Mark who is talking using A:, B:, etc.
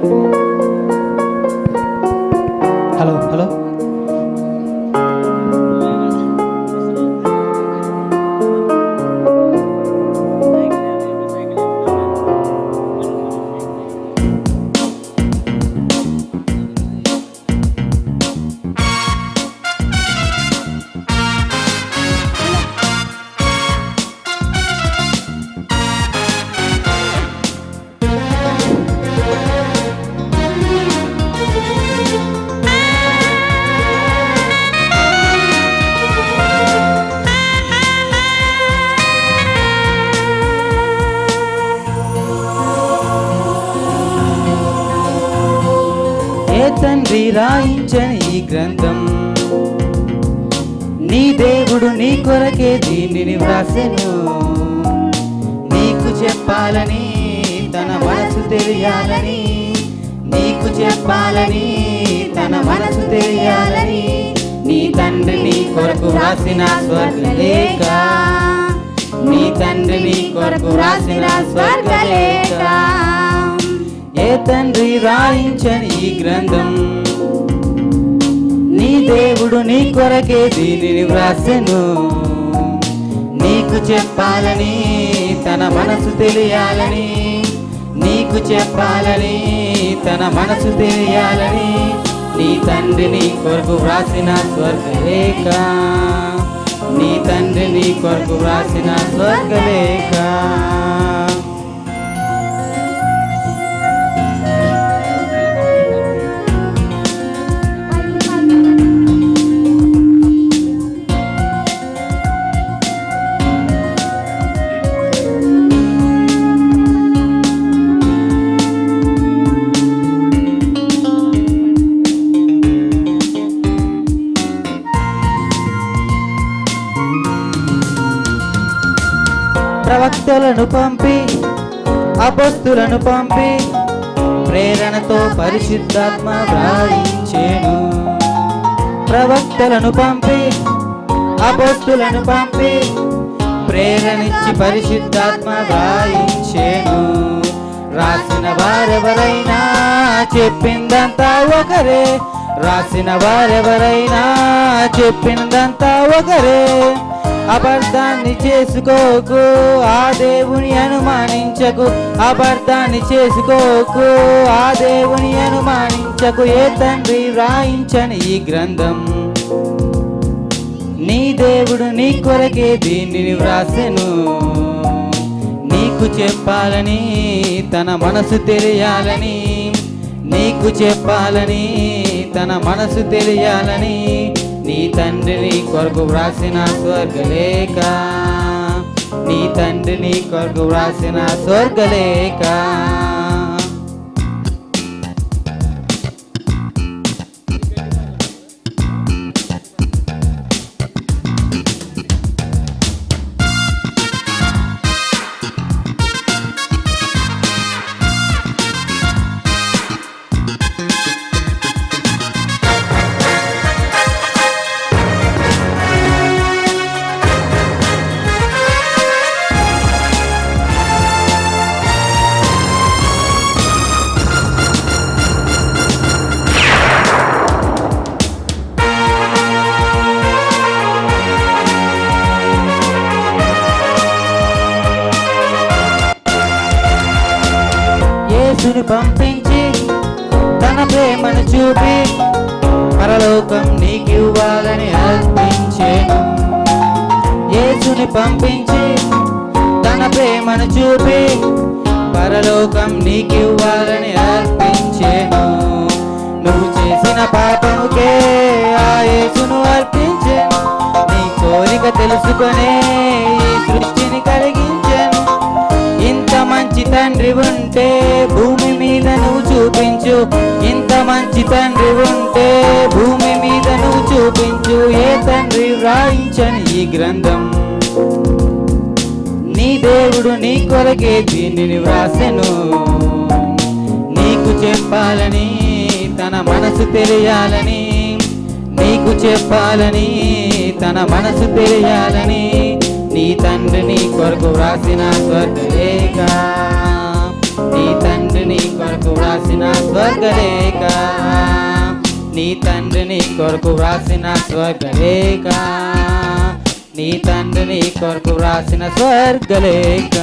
A: thank you తండ్రి రాయించని ఈ గ్రంథం. నీ దేవుడు నీ కొరకే దీనిని వ్రాసెను. నీకు చెప్పాలని తన మనసు తెలియాలని. నీకు చెప్పాలని తన మనసు తెలియాలని. నీ తండ్రి నీ కొరకు రాసిన స్వర్గలేఖ నీ తండ్రి నీ కొరకు రాసిన స్వర్గలేఖ తండ్రి రాయించని ఈ గ్రంథం. నీ దేవుడు నీ కొరకే దీనిని వ్రాసెను. నీకు చెప్పాలని తన మనసు తెలియాలని నీకు చెప్పాలని తన మనసు తెలియాలని నీ తండ్రి నీ కొరకు వ్రాసిన స్వర్గలేఖ. నీ తండ్రి నీ కొరకు వ్రాసిన స్వర్గలేఖ. భక్తులను పంపి అపస్తులను పంపి ప్రేరణతో పరిశుద్ధాత్మ వ్రాయించేను ప్రవక్తలను పంపి అపస్తులను పంపి ప్రేరణించి పరిశుద్ధాత్మ వ్రాయించేను రాసిన వారెవరైనా చెప్పిందంతా ఒకరే రాసిన వారెవరైనా చెప్పిందంతా ఒకరే. అబద్ధాన్ని చేసుకోకు ఆ దేవుని అనుమానించకు. అబద్ధాన్ని చేసుకోకు ఆ దేవుని అనుమానించకు. ఏ తండ్రి వ్రాయించని ఈ గ్రంథం? నీ దేవుడు నీ కొరకే దీనిని వ్రాసెను. నీకు చెప్పాలని తన మనసు తెలియాలని నీకు చెప్పాలని తన మనసు తెలియాలని తండ్రి నీ కొరకు వ్రాసిన స్వర్గలేఖ. నీ తండ్రి నీ కొరకు వ్రాసిన స్వర్గలేఖ. యేసుని పంపించి తన ప్రేమను చూపి పరలోకం నీకివ్వాలని అర్పించేను. యేసుని పంపించి తన ప్రేమను చూపి పరలోకం నీకివ్వాలని అర్పించేను. నువ్వు చేసిన పాపముకే ఆ యేసును అర్పించేను. నీ కోరిక తెలుసుకునే ఈ సృష్టిని కలిగించాను. ఇంత మంచి తండ్రి తండ్రి ఈ గ్రంథం. నీ దేవుడు నీ కొరకే దీనిని వ్రాసెను. నీకు చెప్పాలని తన మనసు తెలియాలని నీకు చెప్పాలని తన మనసు తెలియాలని నీ తండ్రి నీ కొరకు వ్రాసిన స్వర్గలేఖ. నీ తండ్రి నీ కొరకు కొరకు వ్రాసిన స్వర్గలేఖ. నీ తండ్రి నీ కొరకు వ్రాసిన స్వర్గలేఖ. నీ తండ్రి నీ కొరకు వ్రాసిన స్వర్గలేఖ.